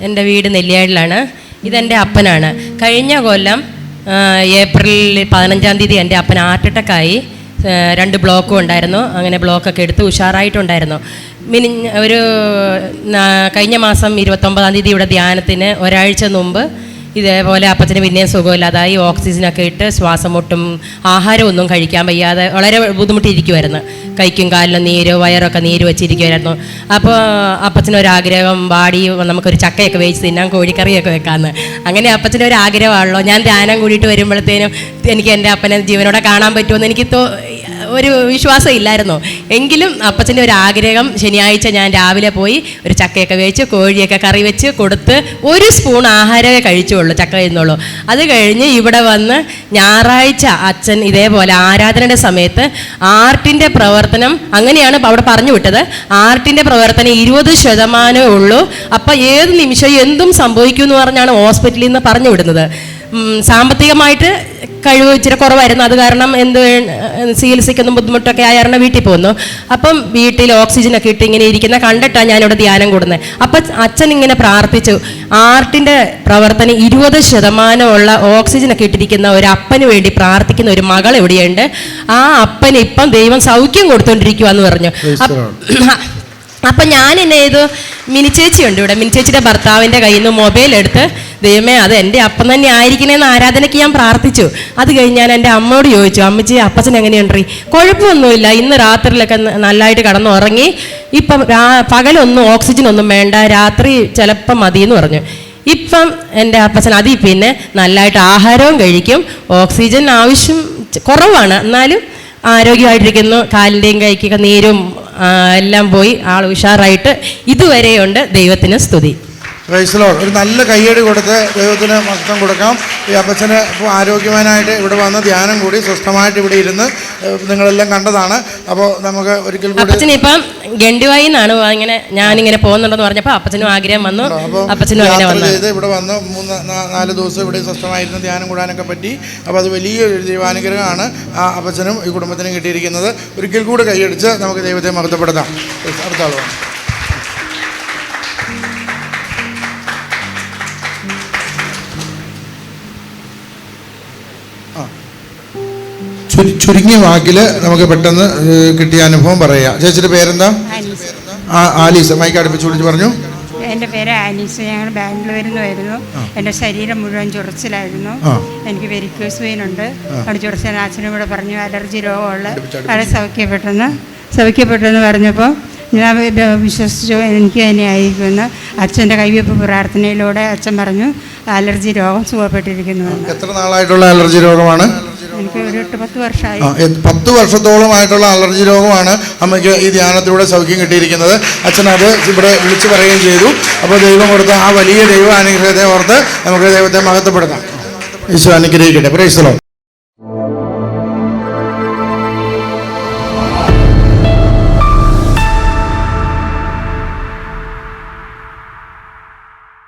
എന്റെ വീട് നെല്ലിയാടിലാണ്. ഇതെന്റെ അപ്പനാണ്. കഴിഞ്ഞ കൊല്ലം ഏപ്രിൽ പതിനഞ്ചാം തീയതി എന്റെ അപ്പൻ ഹാർട്ട് അറ്റാക്കായി. രണ്ട് ബ്ലോക്കും ഉണ്ടായിരുന്നു. അങ്ങനെ ബ്ലോക്കൊക്കെ എടുത്ത് ഉഷാറായിട്ടുണ്ടായിരുന്നു. മിനി ഒരു കഴിഞ്ഞ മാസം ഇരുപത്തൊമ്പതാം തീയതി ഇവിടെ ധ്യാനത്തിന് ഒരാഴ്ച മുമ്പ് ഇതേപോലെ അപ്പച്ചന് പിന്നെയും സുഖമില്ലാതായി ഓക്സിജനൊക്കെ ഇട്ട് ശ്വാസം മുട്ടും ആഹാരമൊന്നും കഴിക്കാൻ വയ്യാതെ വളരെ ബുദ്ധിമുട്ടിയിരിക്കുമായിരുന്നു കൈക്കും കാലിലും നീര് വയറൊക്കെ നീര് വെച്ചിരിക്കുമായിരുന്നു അപ്പോൾ അപ്പച്ചനൊരാഗ്രഹം വാടി നമുക്കൊരു ചക്കയൊക്കെ വേവിച്ച് തിന്നാൻ കോഴിക്കറിയൊക്കെ വെക്കാമെന്ന് അങ്ങനെ അപ്പച്ചനൊരു ആഗ്രഹമാണല്ലോ ഞാൻ ധ്യാനം കൂടിയിട്ട് വരുമ്പോഴത്തേനും എനിക്ക് എന്റെ അപ്പനെ ജീവനോടെ കാണാൻ പറ്റുമെന്ന് എനിക്ക് തോ ഒരു വിശ്വാസം ഇല്ലായിരുന്നു. എങ്കിലും അപ്പച്ചന്റെ ഒരു ആഗ്രഹം ശനിയാഴ്ച ഞാൻ രാവിലെ പോയി ഒരു ചക്കയൊക്കെ വെച്ച് കോഴിയൊക്കെ കറി വെച്ച് കൊടുത്ത് ഒരു സ്പൂൺ ആഹാരമേ കഴിച്ചുള്ളൂ ചക്ക കഴിഞ്ഞുള്ളൂ അത് കഴിഞ്ഞ് ഇവിടെ വന്ന് ഞായറാഴ്ച അച്ഛൻ ഇതേപോലെ ആരാധനയുടെ സമയത്ത് ആർട്ടിന്റെ പ്രവർത്തനം അങ്ങനെയാണ് അവിടെ പറഞ്ഞു വിട്ടത്. ആർട്ടിന്റെ പ്രവർത്തനം ഇരുപത് ശതമാനമേ ഉള്ളൂ. അപ്പം ഏത് നിമിഷം എന്തും സംഭവിക്കും എന്ന് പറഞ്ഞാണ് ഹോസ്പിറ്റലിൽ നിന്ന് പറഞ്ഞു വിടുന്നത്. സാമ്പത്തികമായിട്ട് കഴിവ് ഇച്ചിരി കുറവായിരുന്നു. അത് കാരണം എന്ത് ചികിത്സയ്ക്കൊന്നും ബുദ്ധിമുട്ടൊക്കെ ആയ കാരണം വീട്ടിൽ പോകുന്നു അപ്പം വീട്ടിൽ ഓക്സിജനൊക്കെ ഇട്ട് ഇങ്ങനെ ഇരിക്കുന്ന കണ്ടിട്ടാണ് ഞാനിവിടെ ധ്യാനം കൂടുന്നത്. അപ്പം അച്ഛൻ ഇങ്ങനെ പ്രാർത്ഥിച്ചു. ആർട്ടിന്റെ പ്രവർത്തനം ഇരുപത് ശതമാനമുള്ള ഓക്സിജനൊക്കെ ഇട്ടിരിക്കുന്ന ഒരു അപ്പന് വേണ്ടി പ്രാർത്ഥിക്കുന്ന ഒരു മകൾ എവിടെയുണ്ട്? ആ അപ്പന് ഇപ്പം ദൈവം സൗഖ്യം കൊടുത്തോണ്ടിരിക്കുവാന്ന് പറഞ്ഞു. അപ്പം ഞാൻ എന്നെ ചെയ്തു മിനി ചേച്ചിയുണ്ട് ഇവിടെ. മിനി ചേച്ചിയുടെ ഭർത്താവിന്റെ കയ്യിൽ നിന്ന് മൊബൈൽ എടുത്ത് ദൈവമേ അത് എന്റെ അപ്പം തന്നെ ആയിരിക്കണേന്ന് ആരാധനയ്ക്ക് ഞാൻ പ്രാർത്ഥിച്ചു. അത് കഴിഞ്ഞ് ഞാൻ എന്റെ അമ്മയോട് ചോദിച്ചു അമ്മച്ചി അപ്പച്ചൻ എങ്ങനെയുണ്ട്? കുഴപ്പമൊന്നുമില്ല ഇന്ന് രാത്രിയിലൊക്കെ നല്ലതായിട്ട് കടന്നു ഉറങ്ങി ഇപ്പം പകലൊന്നും ഓക്സിജൻ ഒന്നും വേണ്ട. രാത്രി ചിലപ്പം മതി എന്ന് പറഞ്ഞു. ഇപ്പം എന്റെ അപ്പച്ചൻ അതിൽ പിന്നെ നല്ലതായിട്ട് ആഹാരവും കഴിക്കും. ഓക്സിജൻ ആവശ്യം കുറവാണ്. എന്നാലും ആരോഗ്യമായിട്ടിരിക്കുന്നു. കാലിന്റെയും കൈക്കൊക്കെ നീരും എല്ലാം പോയി. ആൾ ഉഷാറായിട്ട് ഇതുവരെയുണ്ട്. ദൈവത്തിന് സ്തുതി. ക്രൈസ്തലോ ഒരു നല്ല കയ്യടി കൊടുത്ത് ദൈവത്തിന് മസ്തം കൊടുക്കാം. ഈ അപ്പച്ചന് ഇപ്പോൾ ആരോഗ്യവാനായിട്ട് ഇവിടെ വന്ന് ധ്യാനം കൂടി സ്വസ്ഥമായിട്ട് ഇവിടെ ഇരുന്ന് നിങ്ങളെല്ലാം കണ്ടതാണ്. അപ്പോൾ നമുക്ക് ഒരിക്കൽ കൂടി ഇപ്പം ഗണ്ടുവായി എന്നാണ് ഇങ്ങനെ ഞാനിങ്ങനെ പോകുന്നുണ്ടെന്ന് പറഞ്ഞപ്പോൾ അപ്പച്ചനും ആഗ്രഹം വന്നു. അപ്പച്ചനും അങ്ങനെ വന്നു. ചെയ്ത് ഇവിടെ വന്ന് മൂന്ന് നാല് ദിവസം ഇവിടെ സ്വസ്ഥമായിരുന്ന് ധ്യാനം കൂടാനൊക്കെ പറ്റി. അപ്പോൾ അത് വലിയൊരു ദൈവാനുഗ്രഹമാണ് ആ അപ്പച്ചനും ഈ കുടുംബത്തിനും കിട്ടിയിരിക്കുന്നത്. ഒരിക്കൽ കൂടി കൈയടിച്ച് നമുക്ക് ദൈവത്തെ മഹത്വപ്പെടുത്താം. അടുത്ത ചുരുങ്ങിയ വാക്കിൽ നമുക്ക് പെട്ടെന്ന് കിട്ടിയ അനുഭവം പറയാം. ചേച്ചിയുടെ പേരെന്താ? ആലീസ. മൈക്ക് അടുപ്പിച്ച് വിളിച്ച് പറഞ്ഞു. എന്റെ പേര് ആലീസ. ഞങ്ങൾ ബാംഗ്ലൂരിൽ നിന്ന് വരുന്നു എന്റെ ശരീരം മുഴുവൻ ചൊറിച്ചിലായിരുന്നു. എനിക്ക് വെരിക്കോസ് വെയിൻ ഉണ്ട്. അവിടെ ചൊറിച്ചാൽ അച്ഛനും കൂടെ പറഞ്ഞു അലർജി രോഗമുള്ള അവിടെ സൗഖ്യപ്പെട്ടെന്ന് സൗഖ്യപ്പെട്ടെന്ന് പറഞ്ഞപ്പോൾ ഞാൻ വിശ്വസിച്ചു എനിക്ക് തന്നെ ആയിരിക്കുമെന്ന് അച്ഛന്റെ കൈവയ്പ്പ് പ്രാർത്ഥനയിലൂടെ അച്ഛൻ പറഞ്ഞു അലർജി രോഗം സുഖപ്പെട്ടിരിക്കുന്നു എത്ര നാളായിട്ടുള്ള അലർജി രോഗമാണ്? പത്ത് വർഷത്തോളമായിട്ടുള്ള അലർജി രോഗമാണ് അമ്മയ്ക്ക് ഈ ധ്യാനത്തിലൂടെ സൗഖ്യം കിട്ടിയിരിക്കുന്നത്. അച്ഛൻ അത് ഇവിടെ വിളിച്ചു പറയുകയും ചെയ്തു. അപ്പോൾ ദൈവം കൊടുത്ത ആ വലിയ ദൈവ അനുഗ്രഹത്തെ ഓർത്ത് നമുക്ക് ദൈവത്തെ മഹത്വപ്പെടുത്താം. ഈശോ അനുഗ്രഹിക്കട്ടെ. പ്രൈസ്തലോ